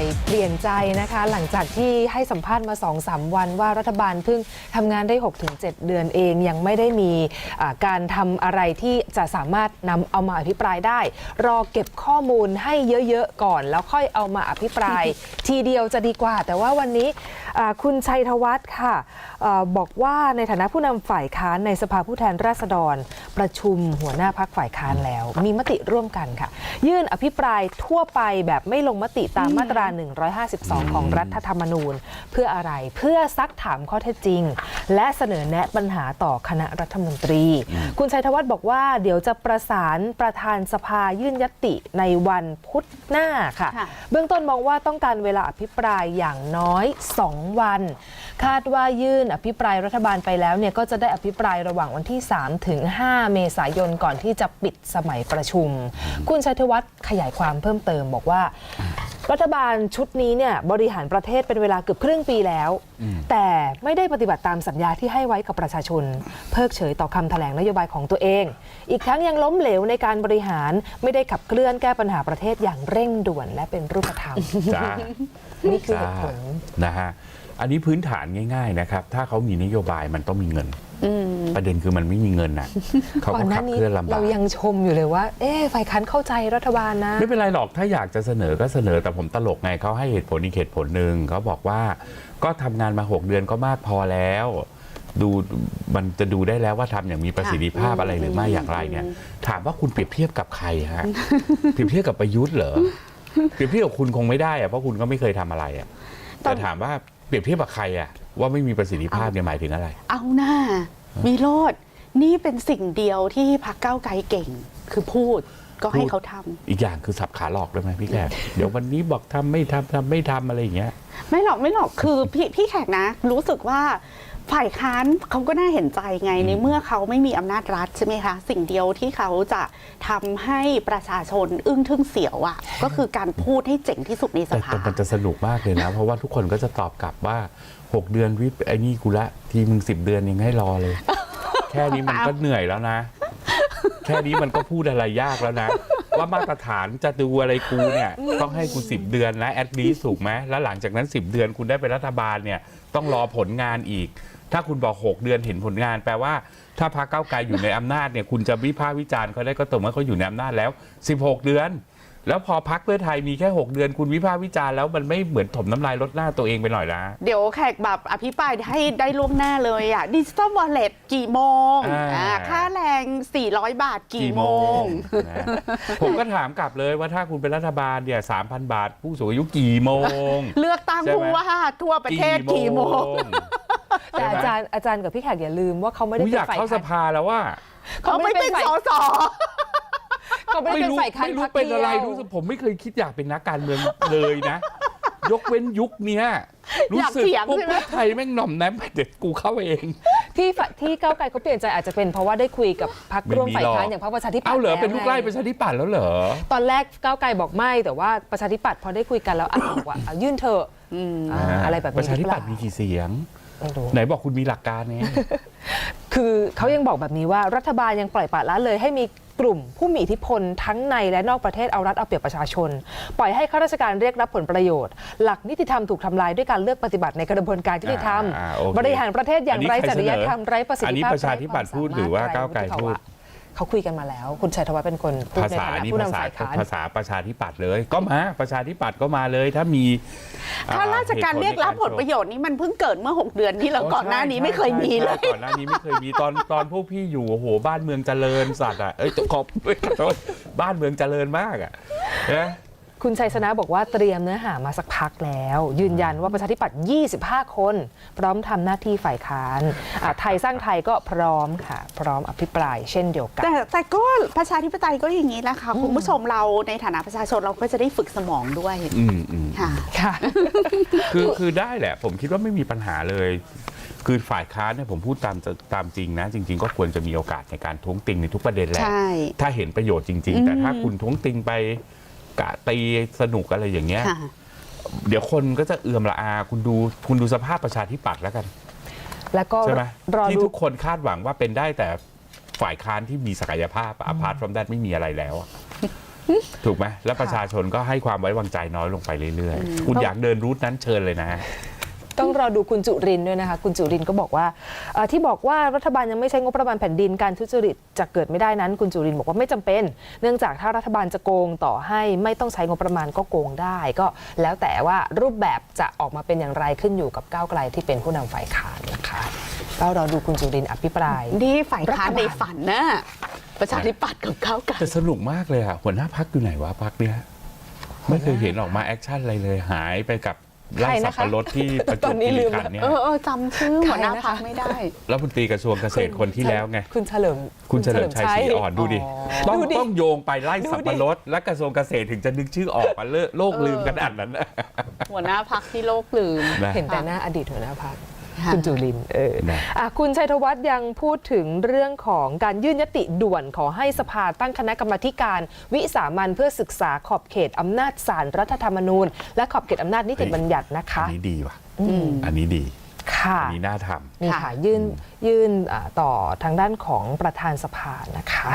ก้าวไกลเปลี่ยนใจนะคะ หลังจากที่ให้สัมภาษณ์มา 2-3 วันว่ารัฐบาลเพิ่งทำงานได้ 6-7 เดือนเอง ยังไม่ได้มีอ่าการทำอะไรที่จะสามารถนำเอามาอภิปรายได้ รอเก็บข้อมูลให้เยอะๆก่อน แล้วค่อยเอามาอภิปราย ทีเดียวจะดีกว่า แต่ว่าวันนี้อ่าคุณชัยธวัฒน์ค่ะเออบอกว่าในฐานะผู้นำฝ่ายค้านในสภาผู้แทนราษฎร ประชุมหัวหน้าพักฝ่ายค้านแล้ว มีมติร่วมกันค่ะ ยื่นอภิปรายทั่วไปแบบไม่ลงมติตามมาตรา 152 ของรัฐธรรมนูญ เพื่ออะไรเพื่อซักถามข้อเท็จจริง และเสนอแนะปัญหาต่อคณะรัฐมนตรี คุณชัยธวัฒน์บอกว่าเดี๋ยวจะประสานประธานสภายื่นยติในวันพุธหน้าค่ะค่ะเบื้องต้นมองว่าต้องการเวลาอภิปรายอย่างน้อย2วัน คาดว่ายื่นอภิปรายรัฐบาลไปแล้วเนี่ยก็จะได้อภิปรายระหว่างวันที่ 3 ถึง 5 เมษายนก่อนที่จะปิดสมัยประชุม คุณชัยธวัฒน์ขยายความเพิ่มเติมบอกว่า รัฐบาลชุดนี้เนี่ยบริหารประเทศเป็นเวลาเกือบครึ่งปีแล้ว แต่ไม่ได้ปฏิบัติตามสัญญาที่ให้ไว้กับประชาชน เพิกเฉยต่อคำแถลงนโยบายของตัวเอง อีกทั้งยังล้มเหลวในการบริหารไม่ได้ขับเคลื่อนแก้ปัญหาประเทศอย่างเร่งด่วนและเป็นรูปธรรมจ้านี่คือเหตุผลนะฮะอันนี้พื้นฐานง่าย ๆ นะครับ ถ้าเขามีนโยบายมันต้องมีเงิน ประเด็นคือมันไม่มีเงินนะเขาก่อก็นหขัน้าบนี้เคลื่อนลำบาเรากยังชมอยู่เลยว่า เอ๊ะฝ่ายค้านเข้าใจรัฐบาลนะ ไม่เป็นไรหรอกถ้าอยากจะเสนอก็เสนอแต่ผมตลกไงเขาให้เหตุผลอีกเหตุผลหนึ่งเขาบอกว่า ก็ทำงานมา 6 เดือนก็มากพอแล้วดูมันจะดูได้แล้วว่าทำอย่างมีประสิทธิภาพอะไรหรือไม่อย่างไรเนี่ย ถามว่าคุณเปรียบเทียบกับใครฮะเปรียบเทียบกับประยุทธ์เหรอเปรียบเทียบกับคุณคงไม่ได้อะเพราะคุณก็ไม่เคยทำอะไรอะแต่ถามว่าเปรียบเทียบกับใครอะ ว่าไม่มีประสิทธิภาพเนี่ยหมายถึงอะไร เอาหน้ามีโลดนี่เป็นสิ่งเดียวที่พักเก้าวไกลเก่ง คือพูดก็ให้เขาทำอีกอย่างคือสับขาหลอกด้วยไหมพี่แขกเดี๋ยววันนี้บอกทำไม่ทำทำไม่ทำอะไรอย่างเงี้ย ไม่หรอกไม่หรอกคือพี่พี่แขกนะ รู้สึกว่าฝ่ายค้านเขาก็น่าเห็นใจไงในเมื่อเขาไม่มีอำนาจรัฐใช่ไหมคะ สิ่งเดียวที่เขาจะทำให้ประชาชนอึ้งทึ่งเสียวอะ่ะ ก็คือการพูดให้เจ๋งที่สุดในสแต่ภาแต่มันจะสนุกมากเลยนะ เพราะว่าทุกคนก็จะตอบกลับว่า 6เดือนวิปไอ้นี่กูละทีมึงสิบเดือนยังให้รอเลย แค่นี้มันก็เหนื่อยแล้วนะ แค่นี้มันก็พูดอะไรยากแล้วนะ ว่ามาตรฐานจะดูอะไรกูเนี่ย ต้องให้กูสิบเดือนนะแอดลีสูกไหมแล้วหลังจากนั้น10เดือนคุณได้เป็นรัฐบาลเนี่ย ต้องรอผลงานอีก ถ้าคุณบอก6เดือนเห็นผลงานแปลว่าถ้าพรรคก้าวไกลอยู่ในอำนาจเนี่ยคุณจะวิพากษ์วิจารณ์เขาได้ก็ต่อเมื่อเขาอยู่ในอำนาจแล้ว 16 เดือน แล้วพอพักเพื่อไทยมีแค่ 6 เดือนคุณวิพากษ์วิจารณ์แล้วมันไม่เหมือนถมน้ำลายลดหน้าตัวเองไปหน่อยละเดี๋ยวแขกแบบอภิปรายให้ได้ล่วงหน้าเลยอะ่ะดิจิตอลวอลเล็ตกี่โมงอ่าอ่าค่าแรง 400 บาทกี่โมง นะผมก็ถามกลับเลยว่าถ้าคุณเป็นรัฐบาลเนี่ยสามพันบาท ผู้สูงอายุกี่โมง เลือกตั้งใช่ไหม ผู้ว่าทั่วประเทศกี่โมง แต่อาจารย์อาจารย์กับพี่แขกอย่าลืมว่าเขาไม่ได้ผมเป็อยานกฝ่ายเข้าสค้านภาแล้วว่าเขาไม่เป็นฝ่ายสส เขาไม่ได้ไม่เป็นรู้ฝ่ายค้านไม่รู้พคเป็นอะไรดียว รู้สึกผมไม่เคยคิดอยากเป็นนักการเมืองเลยนะ ยกเว้นยุคเนี้ยรู้สึกอยากเถียงพวกใช่ไหม เพื่อไทยแม่งหน่อมแนมไปเด็ดกูเข้าเอง ที่ฝ่ายที่ก้าวไกลเขาเปลี่ยนใจอาจจะเป็นเพราะว่าได้คุยกับพรรคไม่ร่วมมีฝ่ายค้านหรอกอย่างพรรคประชาธิปัตย์เอาเหรอแวเป็นลูกไล่ไงประชาธิปัตย์แล้วเหรอ ตอนแรกก้าวไกลบอกไม่แต่ว่าประชาธิปัตย์พอได้คุยกันแล้วอะบอกว่าอะยื่นเถอะอ่าอะไรแบบนี้ประชาธิปัตย์หมีรือเปล่กี่เสียง ไม่รู้ ไหนบอกคุณมีหลักการไง คือเขายังบอกแบบนี้ว่ารัฐบาลยังปล่อยปละละเลยให้มี กลุ่มผู้มีอิทธิพลทั้งในและนอกประเทศเอารัดเอาเปรียบประชาชน ปล่อยให้ข้าราชการเรียกรับผลประโยชน์ หลักนิติธรรมถูกทำลายด้วยการเลือกปฏิบัติในกระบวนการยุติธรรม อ่าโอเคบริหารประเทศอย่างไร้อันนี้จใครริยธรรมเสนอไร้ประสิทอันธินี้ภาพประชาธิปัตย์พูดหรือว่าก้าวไกลพูด เขาคุยกันมาแล้ว คุณชัยธวัฒน์เป็นคนพูดภาในษาฐานะนี่ผู้ภาษานำฝ่ายค้านภาษาประชาธิปัตย์เลย ก็มาประชาธิปัตย์ก็มาเลยถ้ามีข้าราชการเรียกรับผลประโยชน์นี่มันเพิ่งเกิดเมื่อ 6 เดือนที่แล้วก่อนหน้านี้ไม่เคยมีเลยใช่ก่อนหน้านี้ไม่เคยมีตอนตอนพวกพี่อยู่โอ้โหบ้านเมืองเจริญสัตว์อะเอ้ยขอบขอโทษบ้านเมืองเจริญมากอะนะ คุณชัยชนะบอกว่าเตรียมเนื้อหามาสักพักแล้ว ยืนยันว่าประชาธิปัตย์ 25 คน พร้อมทำหน้าที่ฝ่ายค้านอะไทยสร้างไทยก็พร้อมค่ะ พร้อมอภิปรายเช่นเดียวกัน แต่แต่ก็ประชาธิปไตยก็อย่างนี้แหละค่ะ คุณผู้ชมเราในฐานะประชาชนเราก็จะได้ฝึกสมองด้วยอืมอืมค่ะค่ะคือคือได้แหละ ผมคิดว่าไม่มีปัญหาเลยคือฝ่ายค้านเนี่ยผมพูดตามตามจริงนะ จริง ๆ ก็ควรจะมีโอกาสในการท้วงติงในทุกประเด็นแหละใช่ถ้าเห็นประโยชน์จริงอืมๆแต่ถ้าคุณท้วงติงไป กะตีสนุกอะไรอย่างเงี้ย ค่ะ เดี๋ยวคนก็จะเอื่อมละอาคุณดูคุณดูสภาพประชาธิปัตย์แล้วกัน แล้วก็ใช่ไหมรอที่ดูทุกคนคาดหวังว่าเป็นได้แต่ฝ่ายค้านที่มีศักยภาพอะ apart from that ไม่มีอะไรแล้วอะถูกไหมแล้วประชาชนก็ให้ความไว้วางใจน้อยลงไปเรื่อยๆ คุณอยากเดินรูทนั้นเชิญเลยนะ ต้องรอดูคุณจุรินทร์ด้วยนะคะ คุณจุรินทร์ก็บอกว่าเอ่อที่บอกว่ารัฐบาลยังไม่ใช้งบประมาณแผ่นดินการทุจริตจะเกิดไม่ได้นั้น คุณจุรินทร์บอกว่าไม่จำเป็น เนื่องจากถ้ารัฐบาลจะโกงต่อให้ไม่ต้องใช้งบประมาณก็โกงได้ ก็แล้วแต่ว่ารูปแบบจะออกมาเป็นอย่างไรขึ้นอยู่กับก้าวไกลที่เป็นผู้นำฝ่ายค้านนะคะก็รอดูคุณจุรินทร์อภิปราย นี่ฝ่ายค้านรัฐบาลในฝันนะประชาธิปัตย์กับก้าวไกลแต่สนุกมากเลยอะหัวหน้าพักอยู่ไหนวะพักเนี้ยไม่เคยเห็นออกมาแอคชั่นอะไรเลยหายไปกับ ไล่ใครสันะบคะปะรดที่ประจตวอบนนี้คีลืรีมขันธ์เนี่ย เออเออจำชื่อใครหัวหน้านะคะพักไม่ได้ รัฐมนตรีกระทรวงเกษตรคนที่แล้วไง คุณเฉลิม คุณเฉลิมชัยศรีอ่อนดูดิ ต้องดูดิ ต้องโยงไปไล่ดูดิสับปะรด และกระทรวงเกษตรถึงจะนึกชื่อออกมาเลอะโลกลืมขนาดนั้นนะ หัวหน้าพักที่โลกลืม นะ เห็นแต่หน้าอดีตหัวหน้าพัก ค่ะคุณจุลินทร์เออนะอะคุณชัยธวัฒน์ยังพูดถึงเรื่องของการยื่นยติด่วนขอให้สภาตั้งคณะกรรมาธิการ วิสามันเพื่อศึกษาขอบเขตอำนาจศาลรัฐธรรมนูญ และขอบเขตอำนาจนิติบัญญัตินะคะ อันนี้ดีว่ะอืมอันนี้ดี ค่ะ อันนี้น่าท นี่ค่ะค่ะยื่นยื่นอ่าต่อทางด้านของประธานสภานะคะ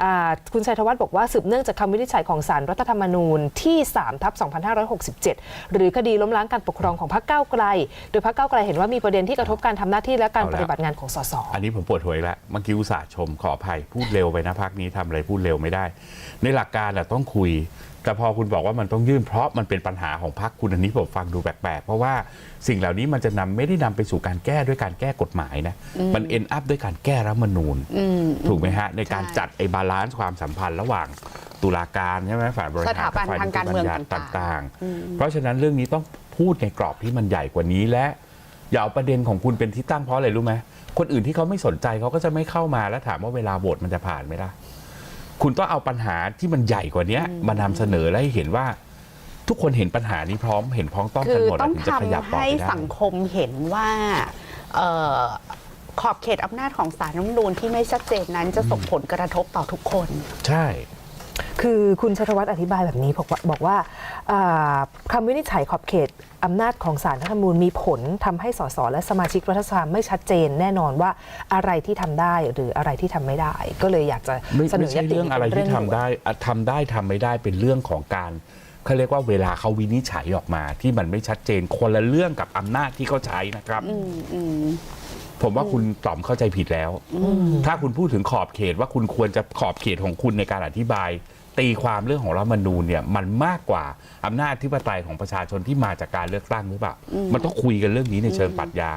อ่าคุณชัยธวัฒน์บอกว่าสืบเนื่องจากคำวินิจฉัยของศาลรัฐธรรมนูญที่3ทับ2567 หรือคดีล้มล้างการปกครองของพรรคก้าวไกล โดยพรรคก้าวไกลเห็นว่ามีประเด็นที่กระทบการทำหน้าที่และการปฏิบัติงานของสสำอันนี้ผมปวดหัวอีกแล้วเมื่อกี้อุตส่าห์ชมขออภัยพูดเร็วไปนะพักนี้ทำอะไรพูดเร็วไม่ได้ ในหลักการน่ะต้องคุย แต่พอคุณบอกว่ามันต้องยื่นเพราะมันเป็นปัญหาของพรรคคุณอันนี้ผมฟังดูแปลกๆเพราะว่าสิ่งเหล่านี้มันจะนำไม่ได้นำไปสู่การแก้ด้วยการแก้กฎหมายนะมันเอ็นอัพด้วยการแก้รัฐธรรมนูญอืมถูกไหมฮะ ในการใช่จัดไอ้บาลานซ์ความสัมพันธ์ระหว่างตุลาการใช่ไหมฝ่ายบริหารสถาบันฝ่ยทางการเมืองนิติบัญญัติต่างๆต่าง ๆ เพราะฉะนั้นเรื่องนี้ต้องพูดในกรอบที่มันใหญ่กว่านี้และอย่าเอาประเด็นของคุณเป็นที่ตั้งเพราะอะไรรู้ไหมคนอื่นที่เขาไม่สนใจเขาก็จะไม่เข้ามาแล้วถามว่าเวลาโหวตมันจะผ่านไหมล่ะคุณต้องเอาปัญหาที่มันใหญ่กว่านี้มานำเสนอและให้เห็นว่าทุกคนเห็นปัญหานี้พร้อมเห็นพ้องต้องคืกันอหมดต้องถึงจะขยับทำต่อให้ไปได้สังคมเห็นว่าเอ่อ ขอบเขตอำนาจของสารรัฐธรรมนูญที่ไม่ชัดเจนนั้นจะส่งผลกระทบต่อทุกคน ใช่ คือคุณชัยธวัฒน์อธิบายแบบนี้บอกว่าบอกว่าอ่าคำวินิจฉัยขอบเขตอำนาจของสารรัฐธรรมนูญมีผลทำให้สสและสมาชิกรัฐสภาไม่ชัดเจน แน่นอนว่าอะไรที่ทำได้หรืออะไรที่ทำไม่ได้ ก็เลยอยากจะไม่เสนไม่อยใช่ติเรื่องอะไรเป็นที่ทำด่วนได้อะทำได้ทำไม่ได้เป็นเรื่องของการ เขาเรียกว่าเวลาเขาวินิจฉัยออกมา ที่มันไม่ชัดเจนคนละเรื่องกับอำนาจที่เขาใช้นะครับ อืมอืม ผมว่าคุณต๋อมเข้าใจผิดแล้ว ถ้าคุณพูดถึงขอบเขตว่าคุณควรจะขอบเขตของคุณในการอธิบาย ตีความเรื่องของรัฐธรรมนูญเนี่ยมันมากกว่าอำนาจอธิปไตยของประชาชนที่มาจากการเลือกตั้งหรือเปล่า มันต้องคุยกันเรื่องนี้ในเชิงปรัชญา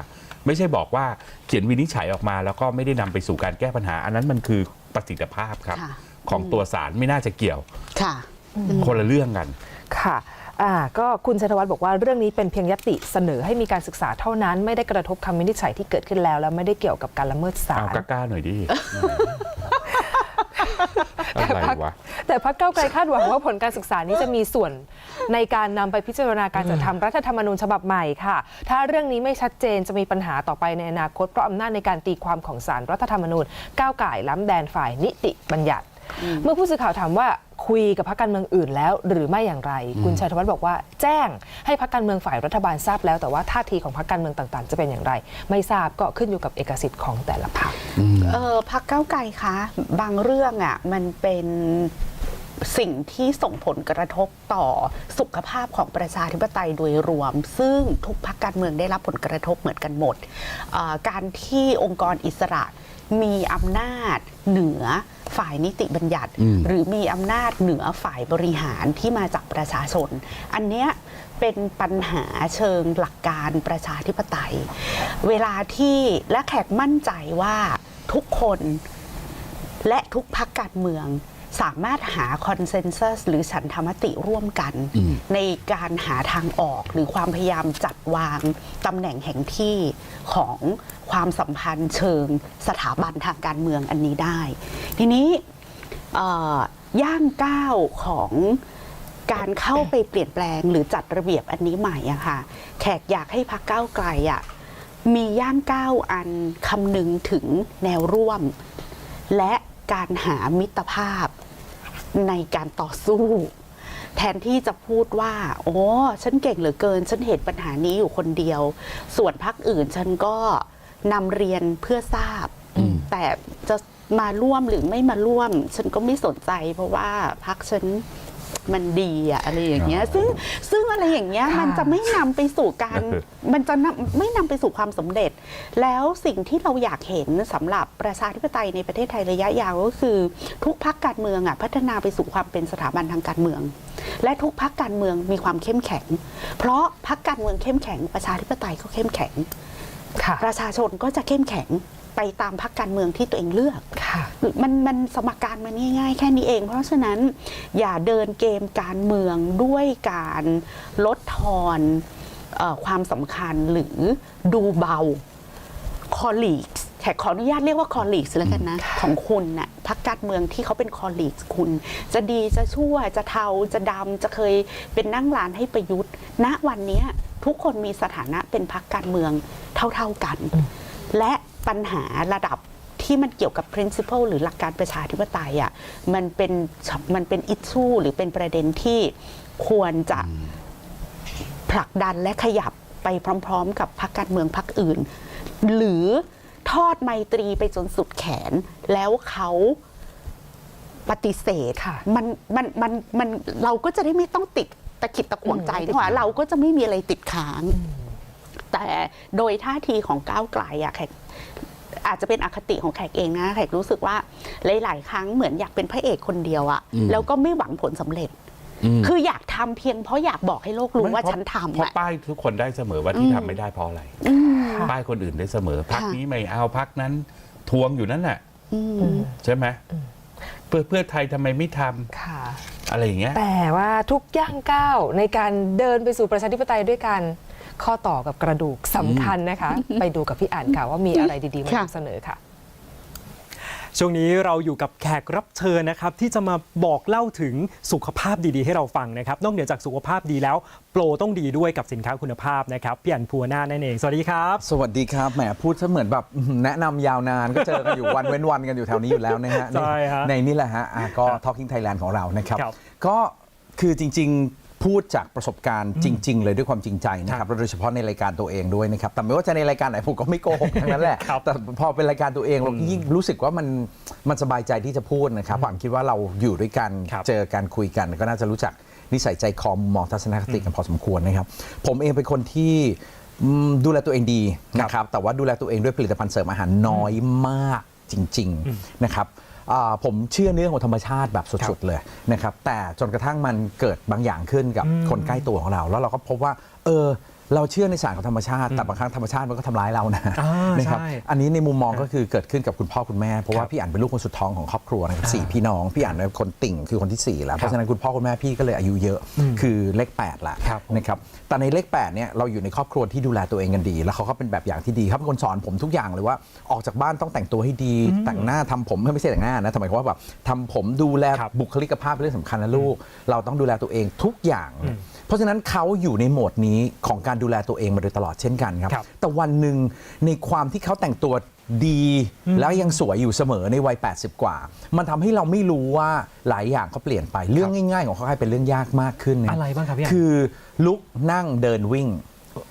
ไม่ใช่บอกว่าเขียนวินิจฉัยออกมา แล้วก็ไม่ได้นำไปสู่การแก้ปัญหา อันนั้นมันคือประสิทธิภาพครับ ค่ะ ของตัวสารไม่น่าจะเกี่ยว ค่ะ คนละเรื่องกัน ค่ะอ่าก็คุณชัยธวัฒน์บอกว่าเรื่องนี้เป็นเพียงยติเสนอให้มีการศึกษาเท่านั้น ไม่ได้กระทบคำวินิจฉัยที่เกิดขึ้นแล้ว และไม่ได้เกี่ยวกับการละเมิดศาเอาลกล้าๆหน่อยดิอะไรวะแต่พรรคก้าวไกลคาดหวังว่าผลการศึกษานี้จะมีส่วนในการนำไปพิจารณาการจัดทำรัฐธรรมนูญฉบับใหม่ค่ะ ถ้าเรื่องนี้ไม่ชัดเจนจะมีปัญหาต่อไปในอนาคตเพราะอำนาจในการตีความของสารรัฐธรรมนูญก้าวไก่ายล้ำแดนฝ่ายนิติบัญญัติ เมื่อผู้สื่อข่าวถามว่า คุยกับพรรคการเมืองอื่นแล้ว หรือไม่อย่างไร คุณชัยธวัฒน์บอกว่า แจ้งให้พรรคการเมืองฝ่ายรัฐบาลทราบแล้วแต่ว่าท่าทีของพรรคการเมืองต่างๆ จะเป็นอย่างไร ไม่ทราบก็ขึ้นอยู่กับเอกสิทธิ์ของแต่ละพรรคเออพักเก้าวไกลคะบางเรื่องอะมันเป็นสิ่งที่ส่งผลกระทบต่อสุขภาพของประชาธิปไตยโดยรวม ซึ่งทุกพักการเมืองได้รับผลกระทบเหมือนกันหมดเอ่อการที่องค์กรอิสระมีอำนาจเหนือ ฝ่ายนิติบัญญัติอืมหรือมีอำนาจเหนือฝ่ายบริหารที่มาจากประชาชน อันเนี้ยเป็นปัญหาเชิงหลักการประชาธิปไตย เวลาที่และแขกมั่นใจว่าทุกคนและทุกพักการเมือง สามารถหาคอนเซนแซสหรือฉันธรรมติร่วมกันอืมในการหาทางออกหรือความพยายามจัดวางตำแหน่งแห่งที่ของความสัมพันธ์เชิงสถาบันทางการเมืองอันนี้ได้ ทีนี้เอ่อย่างก้าวของการเข้าไปเปลี่ยนแปลงหรือจัดระเบียบอันนี้ใหม่อะค่ะ แขกอยากให้พักก้าวไกลอะมีย่างก้าวอันคำนึงถึงแนวร่วม และ การหามิตรภาพในการต่อสู้ แทนที่จะพูดว่า โอ้ฉันเก่งเหลือเกิน ฉันเห็นปัญหานี้อยู่คนเดียว ส่วนพักอื่นฉันก็นำเรียนเพื่อทราบ แต่จะมาร่วมหรือไม่มาร่วม ฉันก็ไม่สนใจ เพราะว่าพักฉัน มันดีอะอะไรอย่างเงี้ยซึ่งซึ่งอะไรอย่างเงี้ยค่ะมันจะไม่นำไปสู่การมันจะนำไม่นำไปสู่ความสำเร็จ แล้วสิ่งที่เราอยากเห็นสำหรับประชาธิปไตยในประเทศไทยระยะยาวก็คือ ทุกพักการเมืองอะพัฒนาไปสู่ความเป็นสถาบันทางการเมือง และทุกพักการเมืองมีความเข้มแข็ง เพราะพักการเมืองเข้มแข็ง ประชาธิปไตยก็เข้มแข็ง ค่ะ ประชาชนก็จะเข้มแข็ง ไปตามพักการเมืองที่ตัวเองเลือกค่ะมันมันสมการมันง่าย ๆ แค่นี้เอง เพราะฉะนั้นอย่าเดินเกมการเมืองด้วยการลดทอนเออความสำคัญหรือดูเบา colleagues แขกขออนุญาตเรียกว่า colleagues แล้วกันนะ ของคุณน่ะพักการเมืองที่เขาเป็น colleagues คุณ จะดีจะชั่วจะเทาจะดำจะเคยเป็นนั่งร้านให้ประยุทธ์ณวันเนี้ยทุกคนมีสถานะเป็นพักการเมืองเท่าๆกัน และ ปัญหาระดับที่มันเกี่ยวกับ principle หรือหลักการประชาธิปไตยอะมันเป็นมันเป็นอิชชูหรือเป็นประเด็นที่ควรจะผลักดันและขยับไปพร้อม ๆ กับพรรคการเมืองพรรคอื่น หรือทอดไมตรีไปจนสุดแขน แล้วเขาปฏิเสธค่ะมันมันมันมันเราก็จะได้ไม่ต้องติดตะขิดตะขวงใจอืมนึกว่าเราก็จะไม่มีอะไรติดค้าง แต่โดยท่าทีของก้าวไกลอะแขกอาจจะเป็นอคติของแขกเองนะแขกรู้สึกว่าหลาย ๆ ครั้งเหมือนอยากเป็นพระเอกคนเดียวอะอืมแล้วก็ไม่หวังผลสำเร็จมคืออยากทำเพียงเพราะอยากบอกให้โลกรู้ว่าไม่เพระฉันทำเพราะอะป้ายทุกคนได้เสมอว่าที่ทำไม่ได้เพราะอะไรอืมค่ะป้ายคนอื่นได้เสมอพักค่ะนี้ไม่เอาพักนั้นทวงอยู่นั่นแหละอืมใช่ไหมเพื่อเพื่อไทยทำไมไม่ทำค่ะอะไรอย่างเงี้ยแต่ว่าทุกย่างก้าวในการเดินไปสู่ประชาธิปไตยด้วยกัน ข้อต่อกับกระดูกสำคัญนะคะ ไปดูกับพี่อ่านค่ะว่ามีอะไรดีๆมาค่ะนำเสนอค่ะ ช่วงนี้เราอยู่กับแขกรับเชิญนะครับ ที่จะมาบอกเล่าถึงสุขภาพดีๆ ให้เราฟังนะครับ นอกเหนือจากสุขภาพดีแล้ว โปรต้องดีด้วยกับสินค้าคุณภาพนะครับพี่อันพัวนานั่นเองสวัสดีครับ สวัสดีครับ แหมพูดซะเหมือนแบบอื้อหือแนะนำยาวนานก็เจอกันอยู่ วันเว้นวันกันอยู่แถวนี้อยู่แล้วนะฮะใช่ฮะในนี่แหละฮะอะก็ Talking Thailand ของเรานะครับ ครับก็คือจริงๆ พูดจากประสบการณ์จริง ๆ เลยด้วยความจริงใจนะครับแล้วโดยเฉพาะในรายการตัวเองด้วยนะครับแต่ไม่ว่าจะในรายการไหนผมก็ไม่โกหกทั้งนั้นแหละครับแต่พอเป็นรายการตัวเองเรายิ่งรู้สึกว่ามันมันสบายใจที่จะพูดนะครับผมคิดว่าเราอยู่ด้วยกันครับเจอกันคุยกัน ก็น่าจะรู้จักนิสัยใจคอมมองทัศนคติกันพอสมควรนะครับ ผมเองเป็นคนที่อืมดูแลตัวเองดีนะครับแต่ว่าดูแลตัวเองด้วยผลิตภัณฑ์เสริมอาหารน้อยมากจริง ๆ นะครับอ่า ผมเชื่อเรื่องของธรรมชาติแบบสุดๆเลยนะครับแต่จนกระทั่งมันเกิดบางอย่างขึ้นกับคนใกล้ตัวของเรา แล้วเราก็พบว่าเออ เราเชื่อในสารของธรรมชาติแต่บางครั้งธรรมชาติมันก็ทำร้ายเรานะอ่านะครับใช่อันนี้ในมุมมองก็คือเกิดขึ้นกับคุณพ่อคุณแม่เพราะว่าพี่อ่านเป็นลูกคนสุดท้องของครอบครัวนะครับสี่พี่น้องพี่อ่านเป็นคนติ่งคือคนที่สี่แล้วเพราะฉะนั้นคุณพ่อคุณแม่พี่ก็เลยอายุเยอะ คือเลข8ละครับผม นะครับแต่ในเลข8เนี่ยเราอยู่ในครอบครัวที่ดูแลตัวเองกันดี แล้วเขาก็เป็นแบบอย่างที่ดีเขาเป็นคนสอนผมทุกอย่างเลยว่าออกจากบ้านต้องแต่งตัวให้ดี แต่งหน้าทำผมไม่ใช่แต่งหน้านะทำไมายความว่าแบบทำผมดูแลครับ บุคลิกภาพเป็นเรื่องสำคัญนะลูก เราต้องดูแลตัวเองทุกอย่าง เพราะฉะนั้นเขาอยู่ในโหมดนี้ของการดูแลตัวเองมาโดยตลอดเช่นกันครับครับ แต่วันหนึ่งในความที่เขาแต่งตัวดีแล้วยังสวยอยู่เสมอในวัย 80 กว่า มันทำให้เราไม่รู้ว่าหลายอย่างเขาเปลี่ยนไปเรื่องง่าย ๆ ของเขากลายเป็นเรื่องยากมากขึ้นนอะไรบ้างครับพี่อันคือลุกนั่งเดินวิ่ง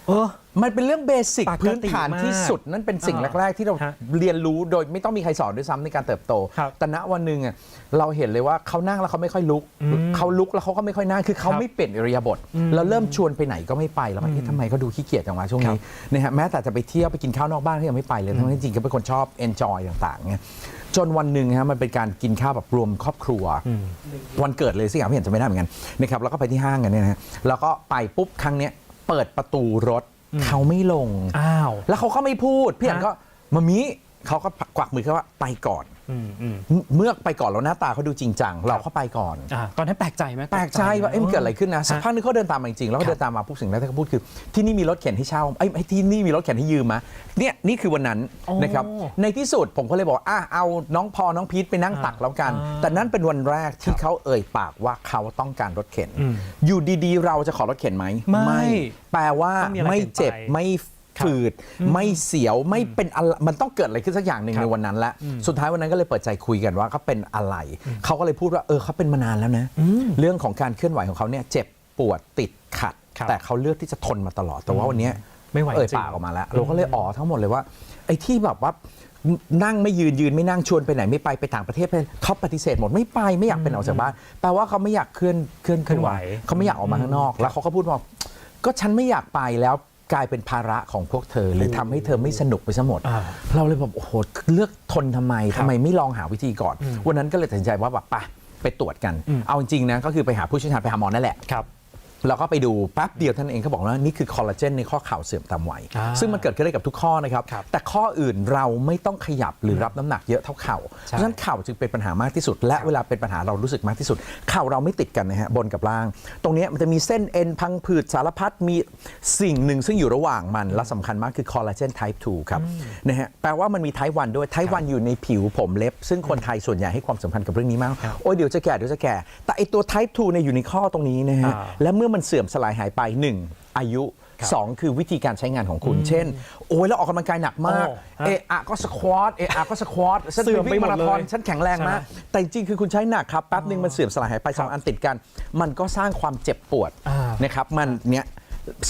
เออ มันเป็นเรื่องเบสิกปกติพื้นฐานที่มากสุด นั่นเป็นสิ่งอ่าแรก ๆ ที่เราฮะเรียนรู้โดยไม่ต้องมีใครสอนด้วยซ้ำในการเติบโต ครับแต่ณวันหนึ่งอะเราเห็นเลยว่าเขานั่งแล้วเขาไม่ค่อยลุก อืมเขาลุกแล้วเขาก็ไม่ค่อยนั่งคือเขาครับไม่เปลี่ยนอิริยาบถอืมเราเริ่มชวนไปไหนก็ไม่ไปแล้วก็เอ๊ะทำไมเขาดูขี้เกียจจังวะช่วงครันี้บนะฮะแม้แต่จะไปเที่ยวไปกินข้าวนอกบ้านเขายังไม่ไปเลยทั้งที่จริงๆก็เป็นคนชอบ enjoy ต่างๆเนี่ยจนวันหนึ่งฮะมันเป็นการกินข้าวแบบรวมครอบครัว อืม วันเกิดเลยสิครับพี่เห็นจะไม่ได้เหมือนกันนะครับแล้วก็ไปที่ห้างกันเนี่ยนะฮะแล้วก็ไปปุ๊บครั้งเนี้ยเปิดประตูรถ เขาไม่ลงอ้าวแล้วเขาก็ไม่พูดพี่อันฮะก็มามิเขาก็กวักมือเขาว่าไปก่อนอืมอืม เมื่อไปก่อนแล้วหน้าตาเขาดูจริงจังเราก็ไปก่อน อ่าตอนนั้นแปลกใจไหมแปลกใจว่าเอ๊ะมันเกิดอะไรขึ้นนะสักพักนึงเขาเดินตามมาจริงๆแล้วครัก็บเดินตามมาปุ๊บสิ่งแรกที่เขาพูดคือ ที่นี่มีรถเข็นให้เช่าไอ้ยที่นี่มีรถเข็นให้ยืมมะเนี่ยนี่คือวันนั้นโอ้นะครับในที่สุดผมก็เลยบอกว่าอะเอาน้องพอน้องพีทไปนั่งอ่าตักแล้วกันอ่าแต่นั่นเป็นวันแรกที่เขาเอ่ยปากว่าเขาต้องการรถเข็นอืมอยู่ดีๆ เราจะขอรถเข็นไหมไม่ แปลว่าต้องมีอะไรไม่เจ็บเปลี่ยนไป ไม่ ฝืดไม่เสียวไม่เป็นอะไรมันต้องเกิดอะไรขึ้นสักอย่างหนึ่งครับในวันนั้นแหละสุดท้ายวันนั้นก็เลยเปิดใจคุยกันว่าเขาเป็นอะไร เขาก็เลยพูดว่าเออเขาเป็นมานานแล้วนะ เรื่องของการเคลื่อนไหวของเขาเนี่ยเจ็บปวดติดขัดครับแต่เขาเลือกที่จะทนมาตลอดแต่ว่าวันเนี้ยไม่ไหวเอ่ยจริงปากออกมาแล้ว เราก็เลยอ๋อทั้งหมดเลยว่าไอ้ที่แบบว่านั่งไม่ยืนยืนไม่นั่งชวนไปไหนไม่ไปไปต่างประเทศไปเขาปฏิเสธหมดไม่ไปไม่อยากเป็นออกจากบ้านแปลว่าเขาไม่อยากเคลื่อนเคลื่อนเคลื่อนไหวเขาไม่อยากออกมาข้างนอก แล้วเขาก็พูดว่าก็ฉันไม่อยากไปแล้ว กลายเป็นภาระของพวกเธอ หรือทำให้เธอไม่สนุกไปซะหมดอ่าเราเลยแบบโอ้โหเลือกทนทำไมครับทำไมไม่ลองหาวิธีก่อน วันนั้นก็เลยตัดสินใจว่าแบบไปไปตรวจกันอืมเอาจริงๆนะก็คือไปหาผู้เชี่ยวชาญไปหาหมอนั่นแหละ ครับแล้วก็ไปดูแป๊บเดียวท่านเองเขาบอกว่านี่คือคอลลาเจนในข้อเข่าเสื่อมตามวัยอ่าซึ่งมันเกิดขึ้นได้กับทุกข้อนะครับครับ แต่ข้ออื่นเราไม่ต้องขยับหรือรับน้ำหนักเยอะเท่าเข่าเพใช่ราะฉะนั้นเข่าจึงเป็นปัญหามากที่สุด และเวลาเป็นปัญหาเรารู้สึกมากที่สุด เข่าเราไม่ติดกันนะฮะบนกับล่าง ตรงเนี้ยมันจะมีเส้นเอ็นพังผืดสารพัดมีสิ่งหนึ่งซึ่งอยู่ระหว่างมันและสำคัญมากคือคอลลาเจน type 2ครับนะฮะแปลว่ามันมี type 1ด้วย type 1อยู่ในผิวผมเล็บ ซึ่งคนไทยส่วนใหญ่ให้ความสำคัญกับเรื่องนี้มากโอ้ยเดี๋ยวจะแก่เดี๋ยวจะแก่แต่ไอตัว type 2เนี่ยอยู่ในข้อตรงนี้นะฮะอ่าและเมื่อมันเสื่อมสลายหายไป 1 อายุ 2 คือวิธีการใช้งานของคุณ เช่น โอ้ยแล้วออกกำลังกายหนักมากโอ้ฮะเอะอะก็สควอตเอะอะก็สควอตฉันเสื่อมไปวิ่งหมดมาราธอนเลยฉันแข็งแรงมากใช่แต่จริงๆคือคุณใช้หนักครับแป๊บหนึ่งมันเสื่อมสลายหายไปสองอันติดกัน มันก็สร้างความเจ็บปวดอ่านนะครับมันเนี้ย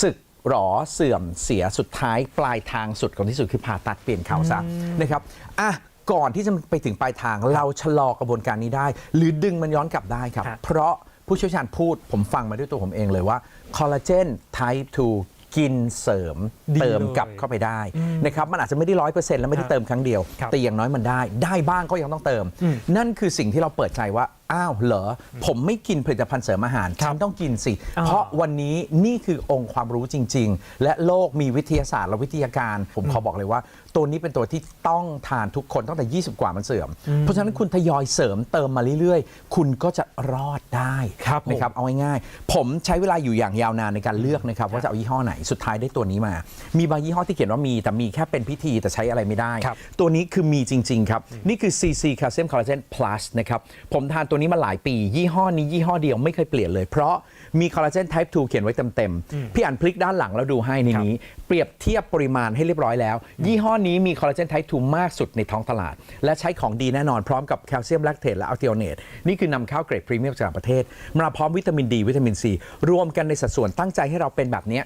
สึกหรอเสื่อมเสียสุดท้ายปลายทางสุดของที่สุดคือผ่าตัดเปลี่ยนเข่าซะนะครับอะก่อนที่จะไปถึงปลายทางเราชะลอกระบวนการนี้ได้ หรือดึงมันย้อนกลับได้ครับครับเพราะ ผู้เชี่ยวชาญพูดผมฟังมาด้วยตัวผมเองเลยว่าคอลลาเจน type 2กินเสริมดีเติมเลยกลับเข้าไปได้นะครับมันอาจจะไม่ได้ร้อยเปอร์เซ็นต์แล้วไม่ได้เติมครั้งเดียวครับแต่อย่างน้อยมันได้ ได้บ้างก็ยังต้องเติมอืมนั่นคือสิ่งที่เราเปิดใจว่า อ้าวเหรอ ผมไม่กินผลิตภัณฑ์เสริมอาหารฉันต้องกินสิอ่าเพราะวันนี้นี่คือองค์ความรู้จริง ๆ และโลกมีวิทยาศาสตร์และวิทยาการ ผมขอบอกเลยว่า ตัวนี้เป็นตัวที่ต้องทานทุกคนตั้งแต่ 20 กว่ามันเสื่อม เพราะฉะนั้นคุณทยอยเสริมเติมมาเรื่อยๆ คุณก็จะรอดได้ครับผมนะครับเอาง่ายๆผมใช้เวลาอยู่อย่างยาวนานในการเลือกนะครับว่าจะเอายี่ห้อไหนสุดท้ายได้ตัวนี้มา มีบางยี่ห้อที่เขียนว่ามี แต่มีแค่เป็นพิธีแต่ใช้อะไรไม่ได้ครับตัวนี้คือมีจริง ๆ ครับนี่คือ CC Calcium Collagen Plus นะครับผมทานตัวนี้มาหลายปี ยี่ห้อนี้ยี่ห้อเดียวไม่เคยเปลี่ยนเลย เพราะมีคอลลาเจน Type 2เขียนไว้เต็มๆ พี่อ่านพลิกด้านหลังแล้วดูให้ในนี้ เปรียบเทียบปริมาณให้เรียบร้อยแล้ว ยี่ห้อนี้มีคอลลาเจน Type 2มากสุดในท้องตลาด และใช้ของดีแน่นอนพร้อมกับแคลเซียมแลคเทตและอัลเทโอเนตนี่คือนำเข้าเกรดพรีเมียมจากต่างประเทศมาพร้อมวิตามินดีวิตามินซีรวมกันในสัดส่วนตั้งใจให้เราเป็นแบบเนี้ย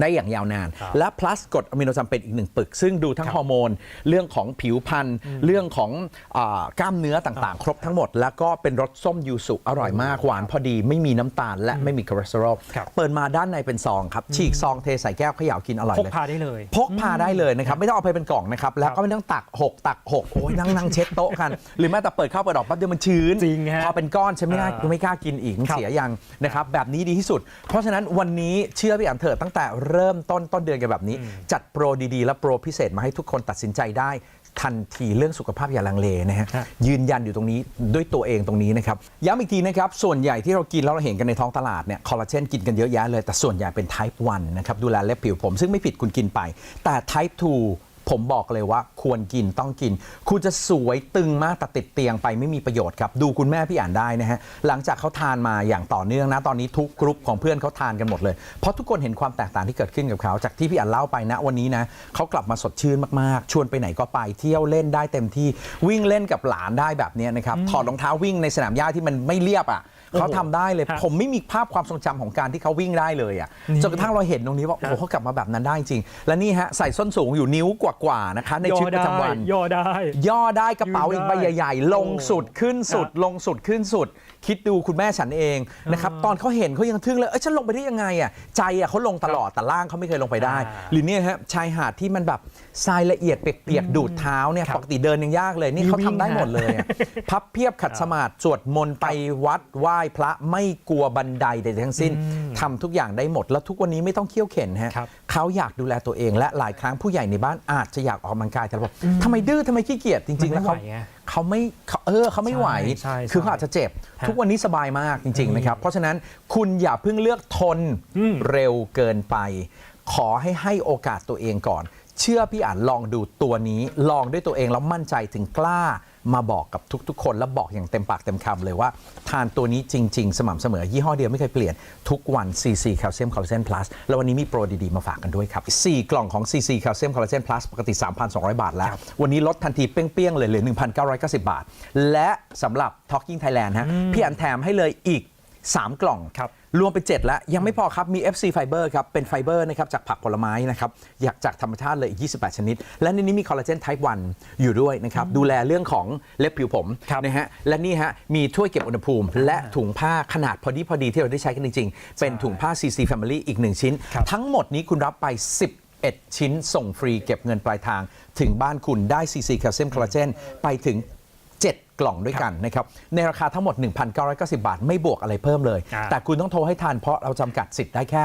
ได้อย่างยาวนาน และ plus กรดอะมิโนจำเป็นอีกหนึ่งปึก ซึ่งดูทั้งฮอร์โมน เรื่องของผิวพรรณเรื่องของอากล้ามเนื้อต่างๆ ครบทั้งหมด แล้วก็เป็นรสส้มยูสุอร่อยมาก หวานพอดีไม่มีน้ำตาล และไม่มีคอเลสเตอรอลครับเปิดมาด้านในเป็นซองครับฉีกซองเทใส่แก้วเขย่ากินอร่อยพกเลยพาได้เลย พกพาได้เลยนะครับ ไม่ต้องเอาไปเป็นกล่องนะครับ แล้วก็ไม่ต้องตัก 6 ตัก 6 โอ้ยนั่งนั่งเช็ดโต๊ะกัน หรือแม้แต่เปิดเข้าเปิดออกแป๊บเดียวมันชื้นจริงฮะพอเป็นก้อนฉันไม่ได้อ่าไม่กล้ากินอีกมันครับเสียยังนะครับแบบนี้ดีที่สุด เพราะฉะนั้นวันนี้เชื่อพี่อันเถิดตั้งแต่เริ่มต้นต้นเดือนกันแบบนี้ จัดโปรดีๆ และโปรพิเศษมาให้ทุกคนตัดสินใจได้ ทันทีเรื่องสุขภาพอย่าลังเลนะฮะฮะยืนยันอยู่ตรงนี้ด้วยตัวเองตรงนี้นะครับย้ำอีกทีนะครับส่วนใหญ่ที่เรากินแล้วเราเห็นกันในท้องตลาดเนี่ยคอลลาเจนกินกันเยอะแยะเลยแต่ส่วนใหญ่เป็น type 1นะครับดูแลเล็บผิวผมซึ่งไม่ผิดคุณกินไป แต่ type 2 ผมบอกเลยว่าควรกินต้องกิน คุณจะสวยตึงมากแต่ติดเตียงไปไม่มีประโยชน์ครับ ดูคุณแม่พี่อ่านได้นะฮะ หลังจากเขาทานมาอย่างต่อเนื่องนะ ตอนนี้ทุกกรุ๊ปของเพื่อนเขาทานกันหมดเลย เพราะทุกคนเห็นความแตกต่างที่เกิดขึ้นกับเขา จากที่พี่อ่านเล่าไปนะวันนี้นะเขากลับมาสดชื่นมากๆ ชวนไปไหนก็ไปเที่ยวเล่นได้เต็มที่วิ่งเล่นกับหลานได้แบบนี้นะครับถอดรองเท้าวิ่งในสนามหญ้าที่มันไม่เรียบอะ เขาทำได้เลยครับผมไม่มีภาพความทรงจำของการที่เขาวิ่งได้เลยอะจนกระทั่งเราเห็นตรงนี้ว่าโอ้โหเขากลับมาแบบนั้นได้จริง และนี่ฮะใส่ส้นสูงอยู่นิ้วกว่าๆนะคะ ในชีวิตประจำวัน ย่อได้ ย่อได้กระเป๋าอีกใบยืนได้ใหญ่ ๆ ลงสุดขึ้นสุดครับลงสุดขึ้นสุด คิดดูคุณแม่ฉันเองนะครับตอนเขาเห็นเขายังทึ่งเลยเอ้ยฉันลงไปได้ยังไงอะใจอะเขาลงตลอดแต่ล่างเขาไม่เคยลงไปได้อ่าหรือเนี่ยฮะชายหาดที่มันแบบทรายละเอียดเปียกๆดูดเท้าเนี่ยครับปกติเดินยังยากเลยนี่มีเขาวิ่ทำงได้ฮะหมดเลยอะพับเพียบขัดสมาธิสวดมนต์ไปวัดไหว้พระไม่กลัวบันไดใดๆทั้งสิ้นทำทุกอย่างได้หมด แล้วทุกวันนี้ไม่ต้องเคี่ยวเข็นฮะครับเขาอยากดูแลตัวเองและหลายครั้งผู้ใหญ่ในบ้านอาจจะอยากออกกำลังกายแต่เราบอกทำไมดื้อทำไมขี้เกียจจริงๆแล้วเขา มันไม่ไหวไงเขาไม่เขาเออเขาไม่ไหว ใช่ใช่คือเขาอาจจะเจ็บฮะทุกวันนี้สบายมากจริงๆนะครับ เพราะฉะนั้นคุณอย่าเพิ่งเลือกทนอืม เร็วเกินไป ขอให้ให้โอกาสตัวเองก่อน เชื่อพี่อ่านลองดูตัวนี้ ลองด้วยตัวเองแล้วมั่นใจถึงกล้า มาบอกกับทุก ๆ คนแล้วบอกอย่างเต็มปากเต็มคำเลยว่า ทานตัวนี้จริง ๆ สม่ำเสมอ ยี่ห้อเดียวไม่เคยเปลี่ยนทุกวัน CC Calcium Collagen Plus แล้ววันนี้มีโปรดี ๆ มาฝากกันด้วยครับ 4 กล่องของ CC Calcium Collagen Plus ปกติ 3,200 บาทแล้ว วันนี้ลดทันทีเปี้ยง ๆ เลยเหลือ 1,990 บาท และสำหรับ Talking Thailand ฮะพี่อันแถมให้เลยอีก 3 กล่องครับ รวมเป็น7แล้ว ยังไม่พอครับ มี FC Fiber ครับ เป็นไฟเบอร์นะครับจากผักผลไม้นะครับอยากจากธรรมชาติเลยอีก 28 ชนิด และในนี้มีคอลลาเจน type 1อยู่ด้วยนะครับ ดูแลเรื่องของเล็บผิวผมครับนะฮะและนี่ฮะมีถ้วยเก็บอุณหภูมิ และถุงผ้าขนาดพอดีพอดีที่เราได้ใช้กันจริง ๆ เป็นถุงผ้า CC Family อีก 1 ชิ้นครับทั้งหมดนี้คุณรับไป11ชิ้นส่งฟรีเก็บเงินปลายทาง ถึงบ้านคุณได้ CC แคลเซียมคอลลาเจนไปถึง7 กล่องด้วยกันนะครับในราคาทั้งหมด 1,990 บาท ไม่บวกอะไรเพิ่มเลย อ่า แต่คุณต้องโทรให้ทันเพราะเราจำกัดสิทธิ์ได้แค่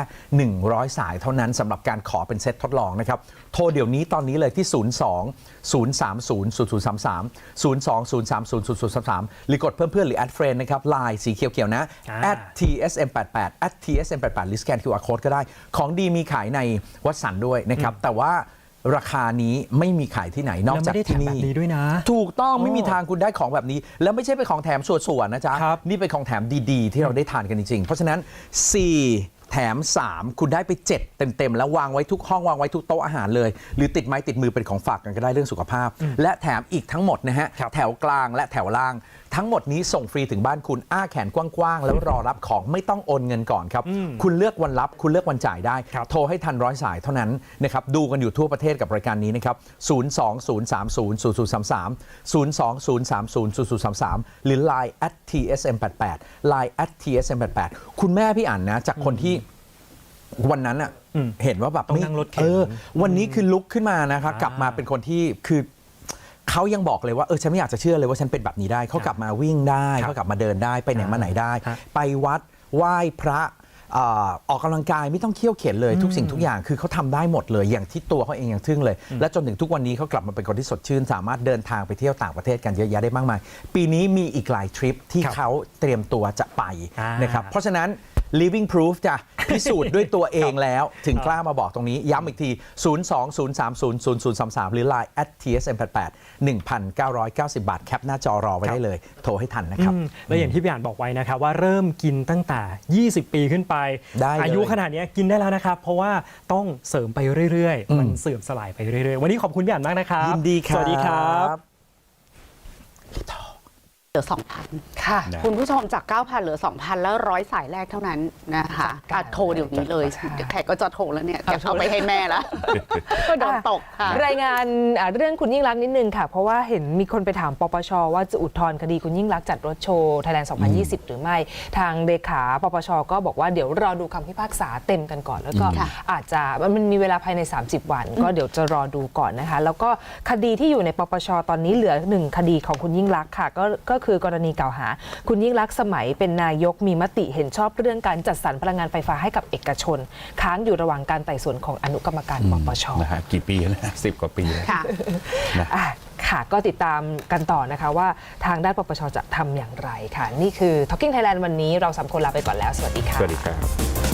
100 สายเท่านั้นสำหรับการขอเป็นเซตทดลองนะครับโทรเดี๋ยวนี้ตอนนี้เลยที่ 02 030 0033 02 030 0033 หรือกดเพิ่มเพื่อนหรือ add friend นะครับ Line สีเขียวๆนะ อ่า at tsm88 at tsm88 หรือสแกน QR code ก็ได้ ของดีมีขายในวัดสันด้วยนะครับ แต่ว่า ราคานี้ไม่มีขายที่ไหนนอกแล้วจากไม่ได้แถที่มนี่แบบนี้ด้วยนะ ถูกต้องไม่โอ้มีทางคุณได้ของแบบนี้ แล้วไม่ใช่เป็นของแถมส่วนๆนะจ๊ะครับนี่เป็นของแถมดีๆ ที่เราได้ทานกันจริงๆ เพราะฉะนั้น 4 แถม 3 คุณได้ไป 7 เต็มๆ แล้ววางไว้ทุกห้องวางไว้ทุกโต๊ะอาหารเลย หรือติดไม้ติดมือเป็นของฝากกันก็ได้เรื่องสุขภาพ และแถมอีกทั้งหมดนะฮะครับแถวกลางและแถวล่าง ทั้งหมดนี้ส่งฟรีถึงบ้านคุณอ้าแขนกว้างๆ แล้วรอรับของไม่ต้องโอนเงินก่อนครับ คุณเลือกวันรับ คุณเลือกวันจ่ายได้ครับโทรให้ทันร้อยสายเท่านั้นนะครับดูกันอยู่ทั่วประเทศกับรายการนี้นะครับ 020300033 020300033 หรือ Line at tsm88 Line at tsm88 คุณแม่พี่อ่านนะ จากคนที่วันนั้นอะอืมเห็นว่าแบบต้องไม่นั่งรถเข็นเออวันนี้คือลุกขึ้นมานะครับอ่ากลับมาเป็นคนที่คือ เขายังบอกเลยว่าเออฉันไม่อยากจะเชื่อเลยว่าฉันเป็นแบบนี้ได้เขากลับมาวิ่งได้ครับเขากลับมาเดินได้ไปไหนมาไหนได้ฮะไปวัดไหว้พระเอ่อออกกำลังกายไม่ต้องเคี่ยวเข็นเลยทุกสิ่งทุกอย่างคือเขาทำได้หมดเลย อย่างที่ตัวเขาเองยังทึ่งเลย และจนถึงทุกวันนี้เขากลับมาเป็นคนที่สดชื่น สามารถเดินทางไปเที่ยวต่างประเทศกันเยอะแยะได้มากมาย ปีนี้มีอีกหลายทริปที่ครับเขาเตรียมตัวจะไปอ่านนะครับเพราะฉะนั้น living proof จะพิสูจน์ด้วยตัวเองแล้ว ถึงกล้ามาบอกตรงนี้ ย้ำอีกที 020300033 หรือ Line at tsm88 1,990 บาท แคปหน้าจอรอไว้ได้เลย โทรให้ทันนะครับอืมแล้วอย่างที่พี่อ่านบอกไว้นะครับ ว่าเริ่มกินตั้งแต่ 20 ปีขึ้นไป ได้เลยอายุขนาดเนี้ยกินได้แล้วนะครับ เพราะว่าต้องเสริมไปเรื่อยอืม ๆ มันเสื่อมสลายไปเรื่อยๆ วันนี้ขอบคุณพี่อ่านมากนะครับยินดีครับ สวัสดีครับ เหลือ 2,000 ค่ะ นะคุณผู้ชมจาก 9,000 เหลือ 2,000 แล้วร้อยสายแรกเท่านั้นนะคะอะโทรเดี๋ยวนี้เลยค่ะเดี๋ยวแขกก็จะโทรแล้วเนี่ยจะเอาไปให้แม่แล้วก็โดนตกค่ะ รายงานอ่าเรื่องคุณยิ่งรักษณ์นิดนึงค่ะ เพราะว่าเห็นมีคนไปถามปปช ว่าจะอุทธรณ์คดีคุณยิ่งรักษณ์จัดรถโชว์ไทยแลนด์2020 หรือไม่ ทางเลขาปปช ก็บอกว่าเดี๋ยวรอดูคำพิพากษาเต็มกันก่อน แล้วก็ค่ะ อาจจะมันมีเวลาภายใน 30 วัน ก็เดี๋ยวจะรอดูก่อนนะคะ แล้วก็คดีที่อยู่ในปปช ตอนนี้เหลือหนึ่งคดีของคุณยิ่งรักษณ์ค่ะ ก็ก็คือกรณีกล่าวหา คุณยิ่งรักษณ์สมัยเป็นนายกมีมติเห็นชอบเรื่องการจัดสรรพลังงานไฟฟ้าให้กับเอกชน ค้างอยู่ระหว่างการไต่สวนของอนุกรรมการปปชนะฮะกี่ปีแล้วนะสิบกว่าปีแล้วค่ะอะค่ะก็ติดตามกันต่อนะคะว่าทางด้านปปชจะทำอย่างไรค่ะ นี่คือ Talking Thailand วันนี้เราสามคนลาไปก่อนแล้ว สวัสดีค่ะ สวัสดีครับ